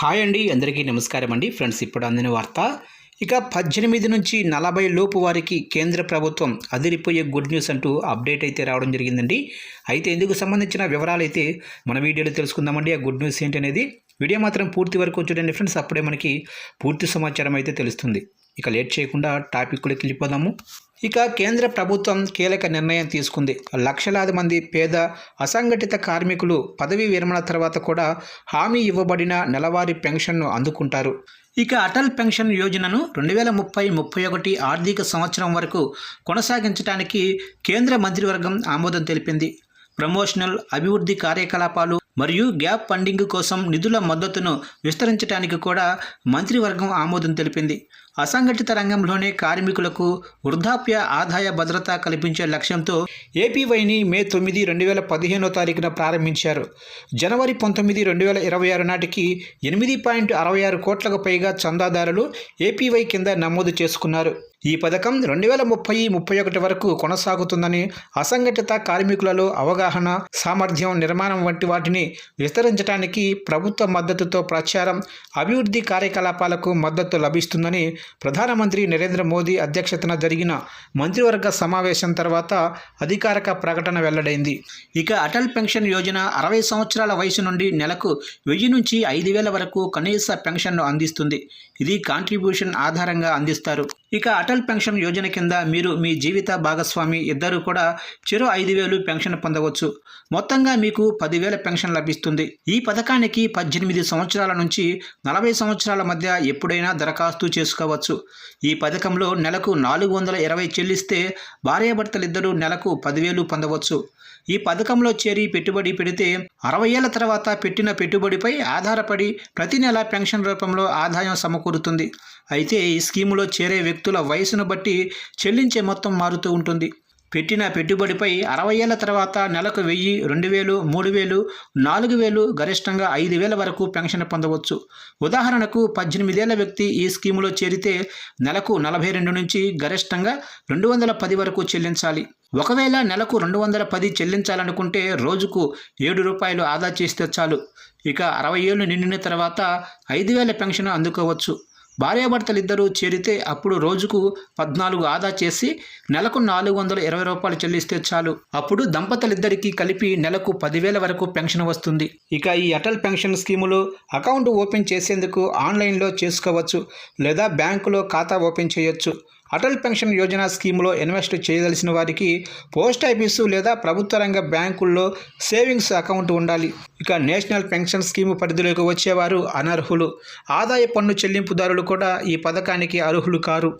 Hi అండి అందరికీ నమస్కారం అండి. ఫ్రెండ్స్ ఇప్పుడు అందిన వార్త. ఇక పద్దెనిమిది నుంచి నలభై లోపు వారికి కేంద్ర ప్రభుత్వం అదిరిపోయే గుడ్ న్యూస్ అంటూ అప్డేట్ అయితే రావడం జరిగిందండి. అయితే ఇందుకు సంబంధించిన వివరాలు అయితే మన వీడియోలో తెలుసుకుందామండి. ఆ గుడ్ న్యూస్ ఏంటి అనేది వీడియో మాత్రం పూర్తి వరకు చూడండి ఫ్రెండ్స్. అప్పుడే మనకి పూర్తి సమాచారం అయితే తెలుస్తుంది. ఇక లేట్ చేయకుండా టాపిక్లోకి వెళ్ళిపోదాము ఇక కేంద్ర ప్రభుత్వం కీలక నిర్ణయం తీసుకుంది. లక్షలాది మంది పేద అసంఘటిత కార్మికులు పదవీ విరమణ తర్వాత కూడా హామీ ఇవ్వబడిన నెలవారీ పెన్షన్ను అందుకుంటారు. ఇక అటల్ పెన్షన్ యోజనను రెండు వేల ముప్పై ముప్పై ఒకటి ఆర్థిక సంవత్సరం వరకు కొనసాగించడానికి కేంద్ర మంత్రివర్గం ఆమోదం తెలిపింది. ప్రమోషనల్ అభివృద్ధి కార్యకలాపాలు మరియు గ్యాప్ ఫండింగ్ కోసం నిధుల మద్దతును విస్తరించడానికి కూడా మంత్రివర్గం ఆమోదం తెలిపింది. అసంఘటిత రంగంలోనే కార్మికులకు వృద్ధాప్య ఆదాయ భద్రత కల్పించే లక్ష్యంతో ఏపీవైని మే తొమ్మిది రెండు వేల పదిహేనో తారీఖున ప్రారంభించారు. జనవరి పంతొమ్మిది రెండు వేల ఇరవై ఆరు నాటికి ఎనిమిది పాయింట్ అరవై ఆరు కోట్లకు పైగా చందాదారులు ఏపీవై కింద నమోదు చేసుకున్నారు. ఈ పథకం రెండు వేల ముప్పై ముప్పై ఒకటి వరకు కొనసాగుతుందని అసంఘటిత కార్మికులలో అవగాహన సామర్థ్యం నిర్మాణం వంటి వాటిని విస్తరించడానికి ప్రభుత్వ మద్దతుతో ప్రచారం అభివృద్ధి కార్యకలాపాలకు మద్దతు లభిస్తుందని ప్రధానమంత్రి నరేంద్ర మోదీ అధ్యక్షతన జరిగిన మంత్రివర్గ సమావేశం తర్వాత అధికారిక ప్రకటన వెల్లడైంది. ఇక అటల్ పెన్షన్ యోజన అరవై సంవత్సరాల వయసు నుండి నెలకు వెయ్యి నుంచి ఐదు వేల వరకు కనీస పెన్షన్ను అందిస్తుంది. ఇది కాంట్రిబ్యూషన్ ఆధారంగా అందిస్తారు. ఇక అటల్ పెన్షన్ యోజన కింద మీరు మీ జీవిత భాగస్వామి ఇద్దరు కూడా చిరు ఐదు వేలు పెన్షన్ పొందవచ్చు. మొత్తంగా మీకు పదివేల పెన్షన్ లభిస్తుంది. ఈ పథకానికి పద్దెనిమిది సంవత్సరాల నుంచి నలభై సంవత్సరాల మధ్య ఎప్పుడైనా దరఖాస్తు చేసుకోవచ్చు. ఈ పథకంలో నెలకు నాలుగు వందల ఇరవై చెల్లిస్తే భార్యాభర్తలిద్దరూ నెలకు పదివేలు పొందవచ్చు. ఈ పథకంలో చేరి పెట్టుబడి పెడితే అరవై ఏళ్ళ తర్వాత పెట్టిన పెట్టుబడిపై ఆధారపడి ప్రతి నెల పెన్షన్ రూపంలో ఆదాయం సమకూరుతుంది. అయితే ఈ స్కీములో చేరే వ్యక్తుల వయసును బట్టి చెల్లించే మొత్తం మారుతూ ఉంటుంది. పెట్టిన పెట్టుబడిపై అరవై ఏళ్ళ తర్వాత నెలకు వెయ్యి రెండు వేలు మూడు వేలు నాలుగు వేలు గరిష్టంగా ఐదు వేల వరకు పెన్షన్ పొందవచ్చు. ఉదాహరణకు పద్దెనిమిదేళ్ళ వ్యక్తి ఈ స్కీములో చేరితే నెలకు నలభై రెండు నుంచి గరిష్టంగా రెండు వందల పది వరకు చెల్లించాలి. ఒకవేళ నెలకు రెండు వందల పది చెల్లించాలనుకుంటే రోజుకు ఏడు రూపాయలు ఆదా చేస్తే చాలు. ఇక అరవై ఏళ్ళు నిండిన తర్వాత ఐదు వేల పెన్షన్ అందుకోవచ్చు. భార్యాభర్తలిద్దరూ చేరితే అప్పుడు రోజుకు పద్నాలుగు ఆదా చేసి నెలకు నాలుగు వందల ఇరవై రూపాయలు చెల్లిస్తే చాలు. అప్పుడు దంపతులిద్దరికీ కలిపి నెలకు పదివేల వరకు పెన్షన్ వస్తుంది. ఇక ఈ అటల్ పెన్షన్ స్కీములో అకౌంట్ ఓపెన్ చేసేందుకు ఆన్లైన్లో చేసుకోవచ్చు లేదా బ్యాంకులో ఖాతా ఓపెన్ చేయొచ్చు. అటల్ పెన్షన్ యోజన స్కీమ్లో ఇన్వెస్ట్ చేయదలిసిన వారికి పోస్ట్ ఆఫీసు లేదా ప్రభుత్వ రంగ బ్యాంకుల్లో సేవింగ్స్ అకౌంట్ ఉండాలి. ఇక నేషనల్ పెన్షన్ స్కీమ్ పరిధిలోకి వచ్చేవారు అనర్హులు. ఆదాయ పన్ను చెల్లింపుదారులు కూడా ఈ పథకానికి అర్హులు కారు.